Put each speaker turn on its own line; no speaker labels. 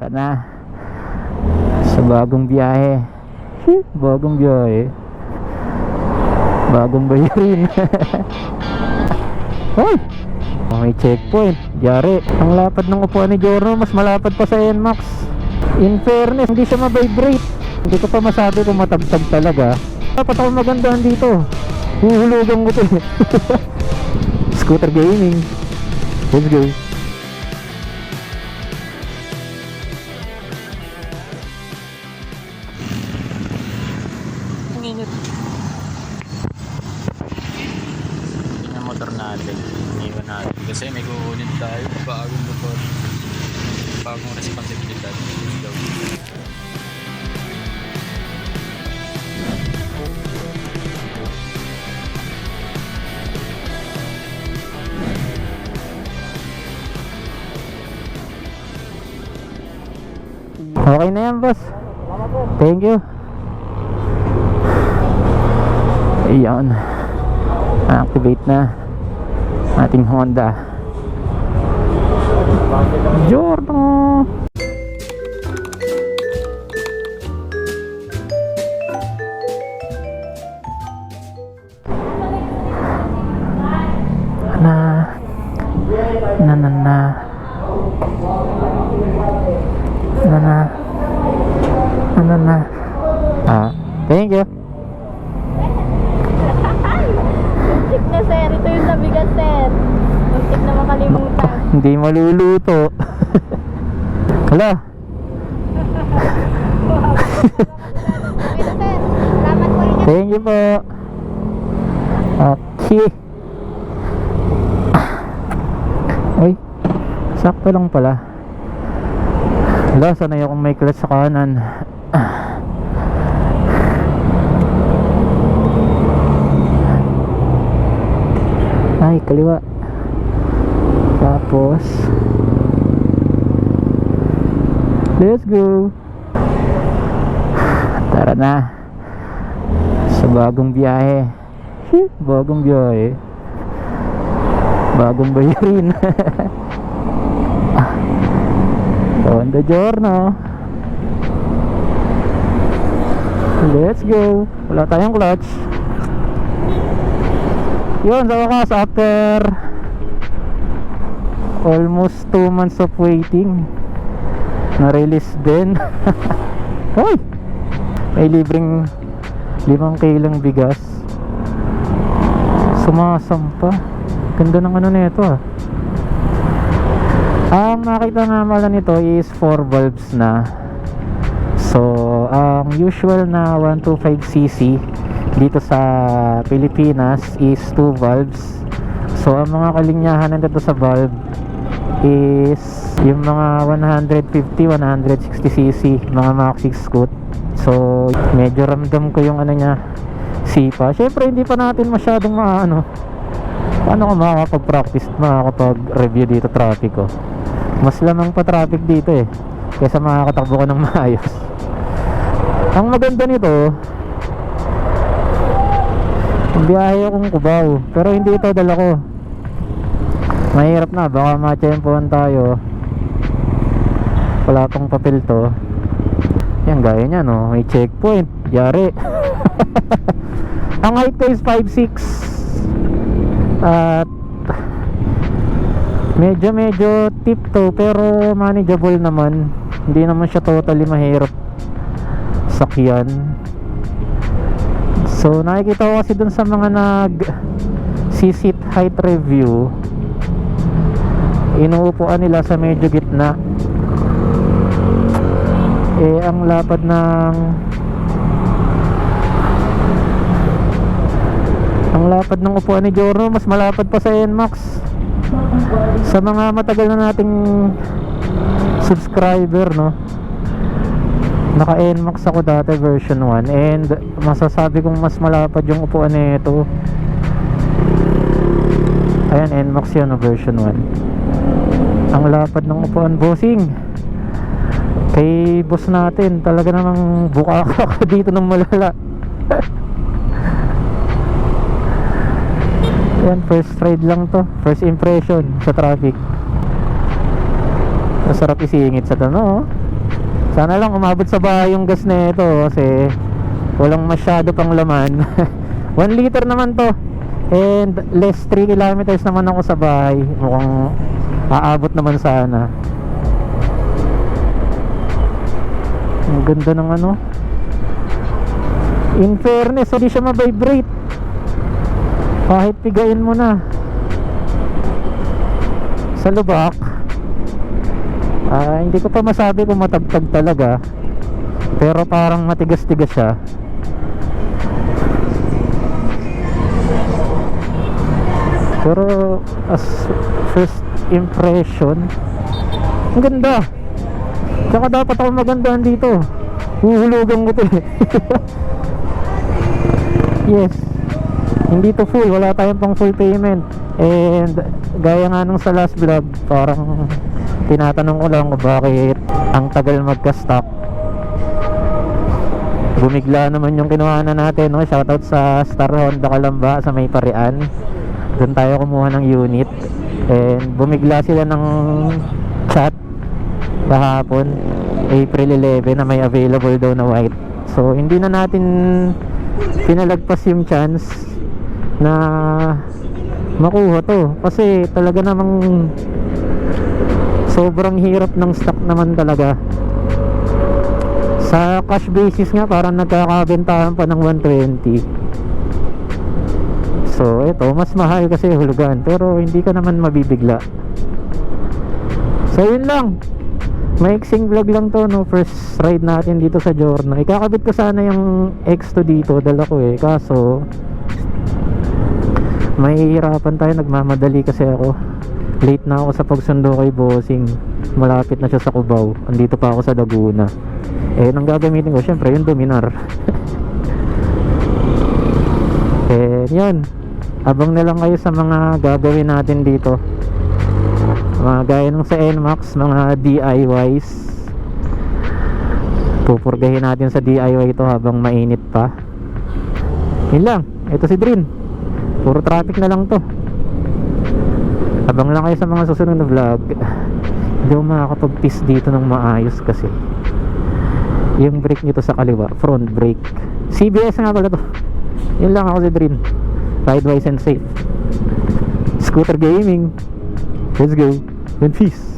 Tara na. Sa bagong biyahe. bagong biyahe. Bagong bayarin. Hoy! May checkpoint. Yari. Ang lapad ng upuan ni Jorno, mas malapad pa sa NMAX. In fairness, hindi siya ma-vibrate. Hindi ko pa masabi kung matabtab talaga. Dapat ako magandahan dito. Huhulugan ko to eh. Scooter gaming. Let's go. Kasi may kukunin tayo. Bagong motor. Bagong responsibilidad. Let's go. Okay na yan, boss. Thank you. Ayan. Activate na ating Honda. Giorno! Maluluto. Hala, thank you po. Okay. Uy, sakto lang pala. Hala, sanay akong may clutch sa kanan. Ay, kaliwa. Tapos, let's go. Tara na. Sa bagong biyahe. bagong biyahe. Bagong bayarin. Honda Giorno. Let's go. Wala tayong clutch. Yun, sa wakas, after almost 2 months of waiting, na-release din. Hoy! May libreng 5 kilong bigas. Sumasampa. Ganda ng ano nito ah. Ang nakita nga pala nito is 4 valves na. So, ang usual na 125cc dito sa Pilipinas is 2 valves. So, ang mga kalinyahan nito sa valve is yung mga 150, 160cc, mga maxi scoot. So, medyo ramdam ko yung ano niya, sipa. Syempre, hindi pa natin masyadong maano. Paano ko makakapag-practice, makakapag-review dito traffic ko? Mas lamang pa traffic dito eh. Kaysa makakatakbo ko ng maayos. Ang maganda nito, biyahe akong kubaw. Pero hindi ito dala ko. Mahirap na, baka matsyempohan tayo. Wala pang papel to. Yan, gaya niya no. May checkpoint. Yari. ang height is 5'6". At medyo medyo tiptoe pero manageable naman. Hindi naman siya totally mahirap sakyan. So nakikita ko kasi dun sa mga nag seat height review inuupuan nila sa medyo gitna. Eh ang lapad ng ang lapad ng upuan ni Jorno mas malapad pa sa NMAX. Sa mga matagal na nating subscriber no? Naka NMAX ako dati version 1 and masasabi kong mas malapad yung upuan nito. Ayan NMAX yun no, version 1 ang lapad ng upuan bossing kay boss natin talaga namang buka ako dito ng malala yan first ride lang to first impression sa traffic masarap isingit sa to no Sana lang umabot sa bahay yung gas na ito kasi walang masyado pang laman. 1 liter naman to. And less 3 kilometers naman ako sa bahay. Mukhang aabot naman sana. Ang ganda ng ano. In fairness, hindi siya ma-vibrate. Kahit pigain mo na. Sa lubak, ah, hindi ko pa masabi kung matagtag talaga. Pero parang matigas-tigas siya. Pero as first impression, ang ganda. Tsaka dapat ako magandahan dito. Huhulugan ko to eh. yes. Hindi to full. Wala tayong pang full payment. And gaya nga nung sa last vlog, parang tinatanong ko lang bakit ang tagal magka-stop. Bumigla naman yung kinuha na natin. No? Shoutout sa Star Honda Kalamba sa May Parian. Doon tayo kumuha ng unit. And bumigla sila ng chat kahapon April 11 na may available daw na white. So hindi na natin pinalagpas yung chance na makuha to. Kasi talaga namang sobrang hirap ng stock naman talaga. Sa cash basis nga parang nagkakabentahan pa ng 120 so ito mas mahal kasi hulugan pero hindi ka naman mabibigla. So yun lang. Maiksing vlog lang to no? First ride natin dito sa Giorno Ikakabit ko sana yung X2 dito Dala ko eh. Kaso Mahihirapan tayo. Nagmamadali kasi ako. Late na ako sa pagsundo kay Bossing. Malapit na siya sa Cubao. Andito pa ako sa Laguna. Eh nang gagamitin ko? Syempre yung Dominar. Eh yun Abang na lang kayo sa mga gagawin natin dito. Mga gaya nung sa NMAX mga DIYs pupurgahin natin sa DIY ito habang mainit pa. Yun lang. Ito si Drin. Puro traffic na lang to. Habang lang kayo sa mga susunod na vlog. Hindi ako makakapag-piss dito ng maayos kasi yung brake nito sa kaliwa front brake. CBS nga pala to. Yun lang ako si Drin ride wise and safe scooter gaming Let's go. And peace.